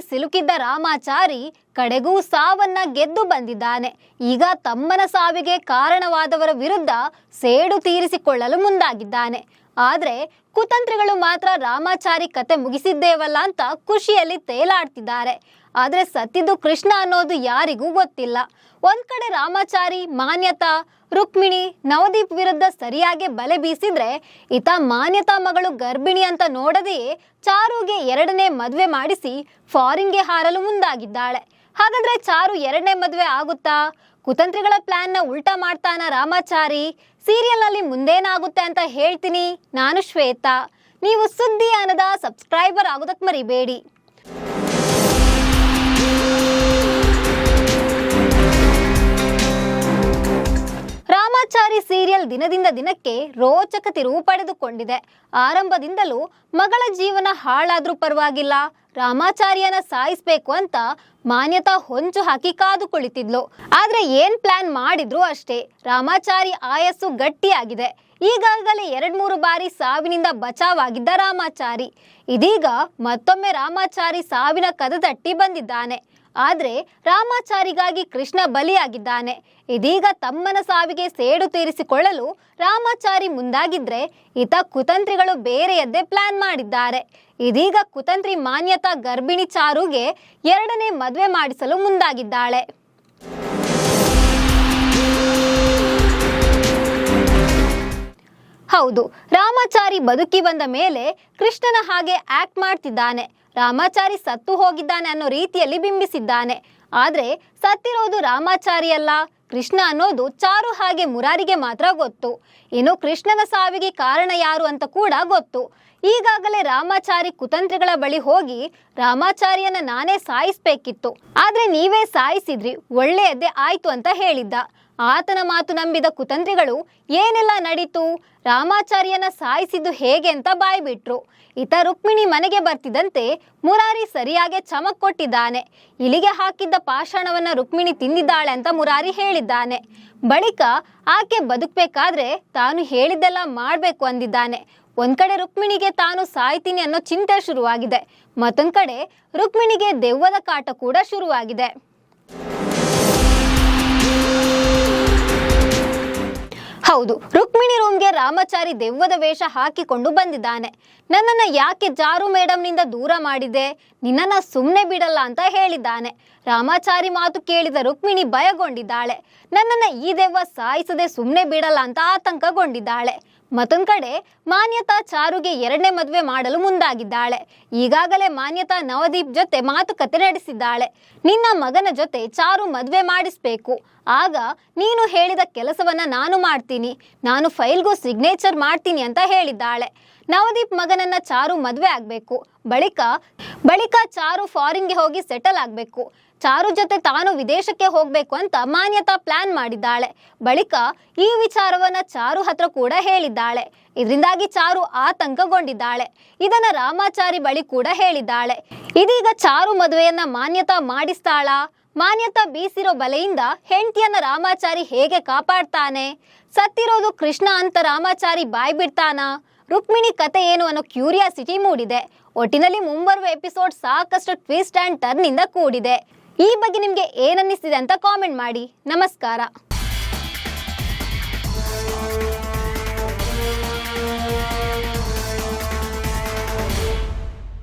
ಸಿಲುಕಿದ್ದ ರಾಮಾಚಾರಿ ಕಡೆಗೂ ಸಾವನ್ನ ಗೆದ್ದು ಬಂದಿದ್ದಾನೆ. ಈಗ ತಮ್ಮನ ಸಾವಿಗೆ ಕಾರಣವಾದವರ ವಿರುದ್ಧ ಸೇಡು ತೀರಿಸಿಕೊಳ್ಳಲು ಮುಂದಾಗಿದ್ದಾನೆ. ಆದ್ರೆ ಕುತಂತ್ರಿಗಳು ಮಾತ್ರ ರಾಮಾಚಾರಿ ಕತೆ ಮುಗಿಸಿದ್ದೇವಲ್ಲ ಅಂತ ಖುಷಿಯಲ್ಲಿ ತೇಲಾಡ್ತಿದ್ದಾರೆ. ಆದ್ರೆ ಸತ್ತಿದ್ದು ಕೃಷ್ಣ ಅನ್ನೋದು ಯಾರಿಗೂ ಗೊತ್ತಿಲ್ಲ. ಒಂದ್ ಕಡೆ ರಾಮಾಚಾರಿ, ಮಾನ್ಯತಾ, ರುಕ್ಮಿಣಿ, ನವದೀಪ್ ವಿರುದ್ಧ ಸರಿಯಾಗಿ ಬಲೆ ಬೀಸಿದ್ರೆ ಈತ ಮಾನ್ಯತಾ ಮಗಳು ಗರ್ಭಿಣಿ ಅಂತ ನೋಡದೆಯೇ ಚಾರುಗೆ ಎರಡನೇ ಮದುವೆ ಮಾಡಿಸಿ ಫಾರಿನ್ಗೆ ಹಾರಲು ಮುಂದಾಗಿದ್ದಾಳೆ. ಹಾಗಾದ್ರೆ ಚಾರು ಎರಡನೇ ಮದುವೆ ಆಗುತ್ತಾ? ಕುತಂತ್ರಿಗಳ ಪ್ಲಾನ್ನ ಉಲ್ಟಾ ಮಾಡ್ತಾನ ರಾಮಾಚಾರಿ. ಸೀರಿಯಲ್ನಲ್ಲಿ ಮುಂದೇನಾಗುತ್ತೆ ಅಂತ ಹೇಳ್ತೀನಿ. ನಾನು ಶ್ವೇತಾ. ನೀವು ಸುದ್ದಿ ಅನ್ನದ ಸಬ್ಸ್ಕ್ರೈಬರ್ ಆಗೋದಕ್ಕೆ ಮರಿಬೇಡಿ. ರಾಮಾಚಾರಿ ಸೀರಿಯಲ್ ದಿನದಿಂದ ದಿನಕ್ಕೆ ರೋಚಕ ತಿರುವು ಪಡೆದುಕೊಂಡಿದೆ. ಆರಂಭದಿಂದಲೂ ಮಗಳ ಜೀವನ ಹಾಳಾದ್ರೂ ಪರವಾಗಿಲ್ಲ. ರಾಮಾಚಾರ್ಯನ ಸಾಯಿಸ್ಬೇಕು ಅಂತ ಮಾನ್ಯತಾ ಹೊಂಚು ಹಾಕಿ ಕಾದು ಕುಳಿತಿದ್ಲು. ಆದ್ರೆ ಏನ್ ಪ್ಲಾನ್ ಮಾಡಿದ್ರು ಅಷ್ಟೇ. ರಾಮಾಚಾರಿ ಆಯಸ್ಸು ಗಟ್ಟಿಯಾಗಿದೆ. ಈಗಾಗಲೇ ಎರಡ್ ಮೂರು ಬಾರಿ ಸಾವಿನಿಂದ ಬಚಾವಾಗಿದ್ದ ರಾಮಾಚಾರಿ. ಇದೀಗ ಮತ್ತೊಮ್ಮೆ ರಾಮಾಚಾರಿ ಸಾವಿನ ಕದ ತಟ್ಟಿ ಬಂದಿದ್ದಾನೆ. ಆದ್ರೆ ರಾಮಾಚಾರಿಗಾಗಿ ಕೃಷ್ಣ ಬಲಿಯಾಗಿದ್ದಾನೆ. ಇದೀಗ ತಮ್ಮನ ಸಾವಿಗೆ ಸೇಡು ತೀರಿಸಿಕೊಳ್ಳಲು ರಾಮಾಚಾರಿ ಮುಂದಾಗಿದ್ರೆ ಈತ ಕುತಂತ್ರಿಗಳು ಬೇರೆಯದ್ದೇ ಪ್ಲಾನ್ ಮಾಡಿದ್ದಾರೆ. ಇದೀಗ ಕುತಂತ್ರಿ ಮಾನ್ಯತಾ ಗರ್ಭಿಣಿ ಚಾರುಗೆ ಎರಡನೇ ಮದುವೆ ಮಾಡಿಸಲು ಮುಂದಾಗಿದ್ದಾಳೆ. ಹೌದು, ರಾಮಾಚಾರಿ ಬದುಕಿ ಬಂದ ಮೇಲೆ ಕೃಷ್ಣನ ಹಾಗೆ ಆಕ್ಟ್ ಮಾಡ್ತಿದ್ದಾನೆ. ರಾಮಾಚಾರಿ ಸತ್ತು ಹೋಗಿದ್ದಾನೆ ಅನ್ನೋ ರೀತಿಯಲ್ಲಿ ಬಿಂಬಿಸಿದ್ದಾನೆ. ಆದ್ರೆ ಸತ್ತಿರೋದು ರಾಮಾಚಾರಿ ಅಲ್ಲ. ಕೃಷ್ಣ ಅನ್ನೋದು ಚಾರು ಹಾಗೆ ಮುರಾರಿಗೆ ಮಾತ್ರ ಗೊತ್ತು. ಇನ್ನು ಕೃಷ್ಣನ ಸಾವಿಗೆ ಕಾರಣ ಯಾರು ಅಂತ ಕೂಡ ಗೊತ್ತು. ಈಗಾಗಲೇ ರಾಮಾಚಾರಿ ಕುತಂತ್ರಿಗಳ ಬಳಿ ಹೋಗಿ ರಾಮಾಚಾರಿಯನ್ನ ನಾನೇ ಸಾಯಿಸ್ಬೇಕಿತ್ತು. ಆದ್ರೆ ನೀವೇ ಸಾಯಿಸಿದ್ರಿ ಒಳ್ಳೆಯದೇ ಆಯ್ತು ಅಂತ ಹೇಳಿದ್ದ. ಆತನ ಮಾತು ನಂಬಿದ ಕುತಂತ್ರಿಗಳು, ಏನೆಲ್ಲ ನಡೀತು? ರಾಮಾಚಾರ್ಯನ ಸಾಯಿಸಿದ್ದು ಹೇಗೆ ಅಂತ ಬಾಯ್ಬಿಟ್ರು. ಈತ ರುಕ್ಮಿಣಿ ಮನೆಗೆ ಬರ್ತಿದ್ದಂತೆ ಮುರಾರಿ ಸರಿಯಾಗಿ ಚಮಕ್ ಕೊಟ್ಟಿದ್ದಾನೆ ಇಲಿಗೆ ಹಾಕಿದ್ದ ಪಾಷಾಣವನ್ನ ರುಕ್ಮಿಣಿ ತಿಂದಿದ್ದಾಳೆ ಅಂತ ಮುರಾರಿ ಹೇಳಿದ್ದಾನೆ. ಬಳಿಕ ಆಕೆ ಬದುಕಬೇಕಾದ್ರೆ ತಾನು ಹೇಳಿದ್ದೆಲ್ಲ ಮಾಡಬೇಕು ಅಂದಿದ್ದಾನೆ. ಒಂದ್ ಕಡೆ ರುಕ್ಮಿಣಿಗೆ ತಾನು ಸಾಯ್ತೀನಿ ಅನ್ನೋ ಚಿಂತೆ ಶುರುವಾಗಿದೆ. ಮತ್ತೊಂದ್ ಕಡೆ ರುಕ್ಮಿಣಿಗೆ ದೆವ್ವದ ಕಾಟ ಕೂಡ ಶುರುವಾಗಿದೆ. ಹೌದು. ರುಕ್ಮಿಣಿ ರೂಮ್ಗೆ ರಾಮಚಾರಿ ದೆವ್ವದ ವೇಷ ಹಾಕಿಕೊಂಡು ಬಂದಿದ್ದಾನೆ. ನನ್ನನ್ನ ಯಾಕೆ ಜಾರು ಮೇಡಮ್ನಿಂದ ದೂರ ಮಾಡಿದೆ? ನಿನ್ನನ್ನ ಸುಮ್ಮನೆ ಬಿಡಲ್ಲ ಅಂತ ಹೇಳಿದ್ದಾನೆ. ರಾಮಾಚಾರಿ ಮಾತು ಕೇಳಿದ ರುಕ್ಮಿಣಿ ಭಯಗೊಂಡಿದ್ದಾಳೆ. ನನ್ನನ್ನ ಈ ದೆವ್ವ ಸಾಯಿಸದೆ ಸುಮ್ಮನೆ ಬಿಡಲ್ಲ ಅಂತ ಆತಂಕಗೊಂಡಿದ್ದಾಳೆ. ಮತ್ತೊಂದ್ ಕಡೆ ಮಾನ್ಯತಾ ಚಾರುಗೆ ಎರಡನೇ ಮದುವೆ ಮಾಡಲು ಮುಂದಾಗಿದ್ದಾಳೆ. ಈಗಾಗಲೇ ಮಾನ್ಯತಾ ನವದೀಪ್ ಜೊತೆ ಮಾತುಕತೆ ನಡೆಸಿದ್ದಾಳೆ. ನಿನ್ನ ಮಗನ ಜೊತೆ ಚಾರು ಮದುವೆ ಮಾಡಿಸ್ಬೇಕು. ಆಗ ನೀನು ಹೇಳಿದ ಕೆಲಸವನ್ನ ನಾನು ಮಾಡ್ತೀನಿ. ನಾನು ಫೈಲ್ಗೂ ಸಿಗ್ನೇಚರ್ ಮಾಡ್ತೀನಿ ಅಂತ ಹೇಳಿದ್ದಾಳೆ. ನವದೀಪ್ ಮಗನನ್ನ ಚಾರು ಮದುವೆ ಆಗಬೇಕು. ಬಳಿಕ ಬಳಿಕ ಚಾರು ಫಾರಿನ್ಗೆ ಹೋಗಿ ಸೆಟಲ್ ಆಗ್ಬೇಕು. ಚಾರು ಜೊತೆ ತಾನು ವಿದೇಶಕ್ಕೆ ಹೋಗ್ಬೇಕು ಅಂತ ಮಾನ್ಯತಾ ಪ್ಲಾನ್ ಮಾಡಿದ್ದಾಳೆ. ಬಳಿಕ ಈ ವಿಚಾರವನ್ನ ಚಾರು ಹತ್ರ ಕೂಡ ಹೇಳಿದ್ದಾಳೆ. ಇದರಿಂದಾಗಿ ಚಾರು ಆತಂಕಗೊಂಡಿದ್ದಾಳೆ. ಇದನ್ನ ರಾಮಾಚಾರಿ ಬಳಿ ಕೂಡ ಹೇಳಿದ್ದಾಳೆ. ಇದೀಗ ಚಾರು ಮದುವೆಯನ್ನ ಮಾನ್ಯತಾ ಮಾಡಿಸ್ತಾಳಾ? ಮಾನ್ಯತಾ ಬೀಸಿರೋ ಬಲೆಯಿಂದ ಹೆಂಡತಿಯನ್ನ ರಾಮಾಚಾರಿ ಹೇಗೆ ಕಾಪಾಡ್ತಾನೆ? ಸತ್ತಿರೋದು ಕೃಷ್ಣ ಅಂತ ರಾಮಾಚಾರಿ ಬಾಯ್ ಬಿಡ್ತಾನಾ? ರುಕ್ಮಿಣಿ ಕತೆ ಏನು ಅನ್ನೋ ಕ್ಯೂರಿಯಾಸಿಟಿ ಮೂಡಿದೆ. ಒಟ್ಟಿನಲ್ಲಿ ಮುಂಬರುವ ಎಪಿಸೋಡ್ ಸಾಕಷ್ಟು ಟ್ವಿಸ್ಟ್ ಆ್ಯಂಡ್ ಇಂದ ಕೂಡಿದೆ. ಈ ಬಗ್ಗೆ ನಿಮಗೆ ಏನನ್ನಿಸ್ತಿದೆ ಅಂತ ಕಾಮೆಂಟ್ ಮಾಡಿ. ನಮಸ್ಕಾರ.